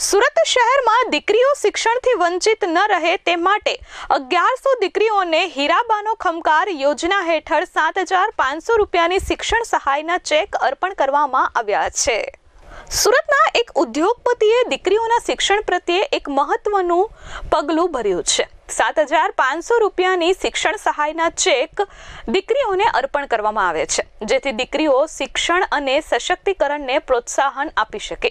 સુરત શહેરમાં દીકરીઓ શિક્ષણથી વંચિત ન રહે તે માટે અગિયારસો દીકરીઓને હીરાબાનો ખમકાર યોજના હેઠળ સાત હજાર પાંચસો રૂપિયાની શિક્ષણ સહાયના ચેક અર્પણ કરવામાં આવ્યા છે. સુરતના એક ઉદ્યોગપતિએ દીકરીઓના શિક્ષણ પ્રત્યે એક મહત્વનું પગલું ભર્યું છે. સાત હજાર પાંચસો રૂપિયાની શિક્ષણ સહાયના ચેક દીકરીઓને અર્પણ કરવામાં આવે છે, જેથી દીકરીઓ શિક્ષણ અને સશક્તિકરણને પ્રોત્સાહન આપી શકે.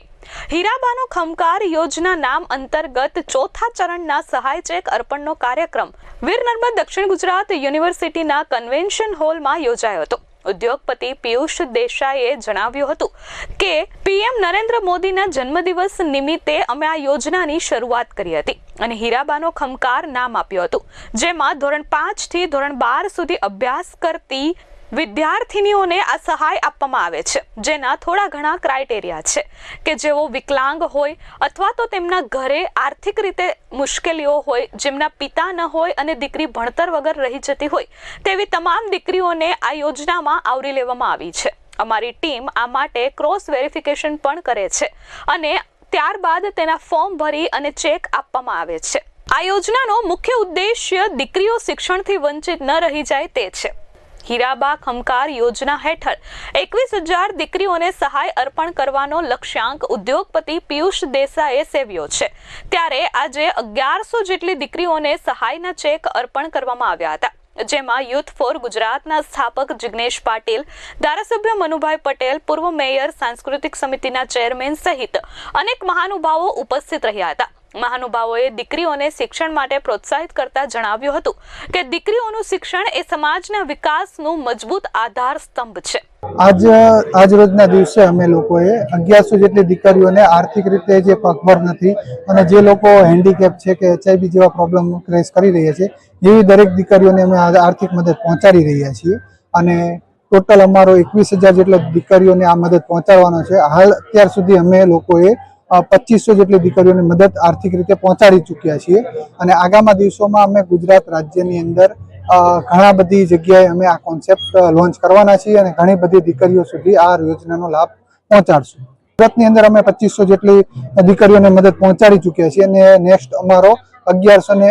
હીરાબાનો ખમકાર યોજના નામ અંતર્ગત ચોથા ચરણના સહાય ચેક અર્પણનો કાર્યક્રમ વીર નર્મદ દક્ષિણ ગુજરાત યુનિવર્સિટીના કન્વેન્શન હોલમાં યોજાયો હતો. ઉદ્યોગપતિ પિયુષ દેસાઈએ જણાવ્યું હતું કે, પીએમ નરેન્દ્ર મોદીના જન્મદિવસ નિમિત્તે અમે આ યોજનાની શરૂઆત કરી હતી અને હીરાબાનો ખમકાર નામ આપ્યું હતું, જેમાં ધોરણ પાંચથી ધોરણ બાર સુધી અભ્યાસ કરતી વિદ્યાર્થિનીઓને આ સહાય આપવામાં આવે છે. જેના થોડા ઘણા ક્રાઇટેરિયા છે કે જેઓ વિકલાંગ હોય અથવા તો તેમના ઘરે આર્થિક રીતે મુશ્કેલીઓ હોય, જેમના પિતા ન હોય અને દીકરી ભણતર વગર રહી જતી હોય, તેવી તમામ દીકરીઓને આ યોજનામાં આવરી લેવામાં આવી છે. અમારી ટીમ આ માટે ક્રોસ વેરિફિકેશન પણ કરે છે અને ત્યારબાદ તેના ફોર્મ ભરી અને ચેક આપવામાં આવે છે. આ યોજનાનો મુખ્ય ઉદ્દેશ્ય દીકરીઓ શિક્ષણથી વંચિત ન રહી જાય તે છે. હીરાબા ખમકાર યોજના હેઠળ એકવીસ હજાર દીકરીઓને સહાય અર્પણ કરવાનો લક્ષ્યાંક ઉદ્યોગપતિ પિયુષ દેસાઈએ સેવ્યો છે. ત્યારે આજે અગિયારસો જેટલી દીકરીઓને સહાયના ચેક અર્પણ કરવામાં આવ્યા હતા. જેમાં યુથ ફોર ગુજરાતના સ્થાપક જિગ્નેશ પાટીલ, ધારાસભ્ય મનુભાઈ પટેલ, પૂર્વ મેયર સાંસ્કૃતિક સમિતિના ચેરમેન સહિત અનેક મહાનુભાવો ઉપસ્થિત રહ્યા હતા. મહાનુભાવોએ દીકરીઓને શિક્ષણ માટે પ્રોત્સાહિત કરતા જણાવ્યું હતું કે દીકરીઓનું શિક્ષણ એ સમાજના વિકાસનું મજબૂત આધાર સ્તંભ છે. આજ આજ રોજના દિવસે અમે લોકોએ અગિયારસો જેટલી દીકરીઓને આર્થિક રીતે જે પગભર નથી અને જે લોકો હેન્ડીકેપ છે કે એચઆઈવી જેવા પ્રોબ્લેમ ફેસ કરી રહ્યા છે, એવી દરેક દીકરીઓને અમે આર્થિક મદદ પહોંચાડી રહ્યા છીએ. અને ટોટલ અમારો એકવીસ હજાર જેટલા દીકરીઓને આ મદદ પહોંચાડવાનો છે. હાલ, અત્યાર સુધી અમે લોકોએ પચીસો જેટલી દીકરીઓને મદદ આર્થિક રીતે પહોંચાડી ચૂક્યા છીએ. અને આગામી દિવસોમાં અમે ગુજરાત રાજ્યની અંદર ઘણા બધી જગ્યાએ અમે આ કોન્સેપ્ટ લોન્ચ કરવાના છીએ અને ઘણી બધી દીકરીઓ સુધી આ યોજનાનો લાભ પહોંચાડશું. સુરતની અંદર અમે પચીસો જેટલી દીકરીઓને મદદ પહોંચાડી ચૂક્યા છીએ અને નેક્સ્ટ અમારો અગિયારસો ને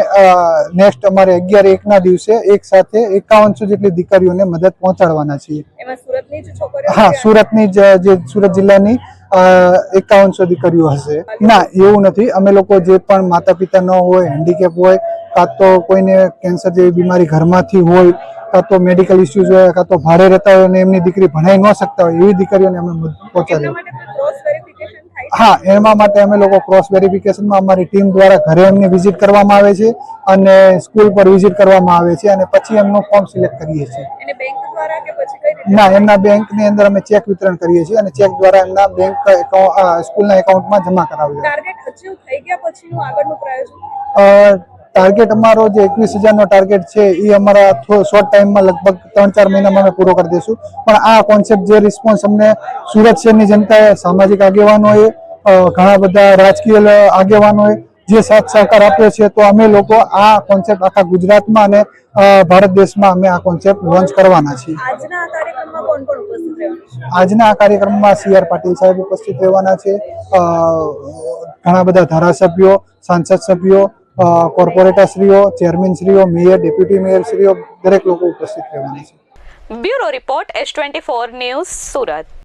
નેક્સ્ટ અમારે અગિયાર એકના દિવસે એક સાથે એકાવનસો જેટલી દીકરીઓને મદદ પહોંચાડવાના છીએ. હા સુરતની જ સુરત જિલ્લાની એકાવનસો દીકરીઓ હશે. ના એવું નથી. અમે લોકો જે પણ માતા પિતા ન હોય હેન્ડીકેપ હોય કાં તો કોઈને કેન્સર જેવી બીમારી ઘરમાંથી હોય કાં તો મેડિકલ ઇસ્યુઝ હોય કાં તો ભાડે રહેતા હોય અને એમની દીકરી ભણાઈ ન શકતા હોય એવી દીકરીઓને અમે પહોંચાડ્યું પહોંચાડીએ માટે ક્રોસ વેરિફિકેશન થાય છે? હા એમાં માટે અમે લોકો ક્રોસ વેરિફિકેશનમાં અમારી ટીમ દ્વારા ઘરે એમને વિઝિટ કરવામાં આવે છે અને સ્કૂલ પર વિઝિટ કરવામાં આવે છે અને પછી એમનું ફોર્મ સિલેક્ટ કરીએ છીએ. ના એમના બેંકની અંદર અમે ચેક વિતરણ કરીએ છીએ અને ચેક દ્વારા એમના બેંક સ્કૂલના એકાઉન્ટમાં જમા કરાવીએ ટાર્ગેટ અમારો જે એકવીસ હજારનો ટાર્ગેટ છે એ અમારા શોર્ટ ટાઈમમાં લગભગ ત્રણ ચાર મહિનામાં અમે પૂરો કરી દઈશું પણ આ કોન્સેપ્ટ જે રિસ્પોન્સ અમને સુરત શહેરની જનતાએ સામાજિક આગેવાનોએ ઘણા બધા રાજકીય આગેવાનોએ જે સાથ સહકાર આપ્યો છે તો અમે લોકો આ કોન્સેપ્ટ આખા ગુજરાતમાં અને ભારત દેશમાં અમે આ કોન્સેપ્ટ લોન્ચ કરવાના છીએ. આજના આ કાર્યક્રમમાં કોણ કોણ ઉપસ્થિત રહેવાનું છે? આજના આ કાર્યક્રમમાં સી આર પાટીલ સાહેબ ઉપસ્થિત રહેવાના છે ઘણા બધા ધારાસભ્યો સાંસદ સભ્યો કોર્પોરેટરશ્રીઓ ચેરમેનશ્રીઓ મેયર ડેપ્યુટી મેયરશ્રીઓ દરેક લોકો ઉપસ્થિત રહેવાના છે. Bureau report S twenty four news Surat.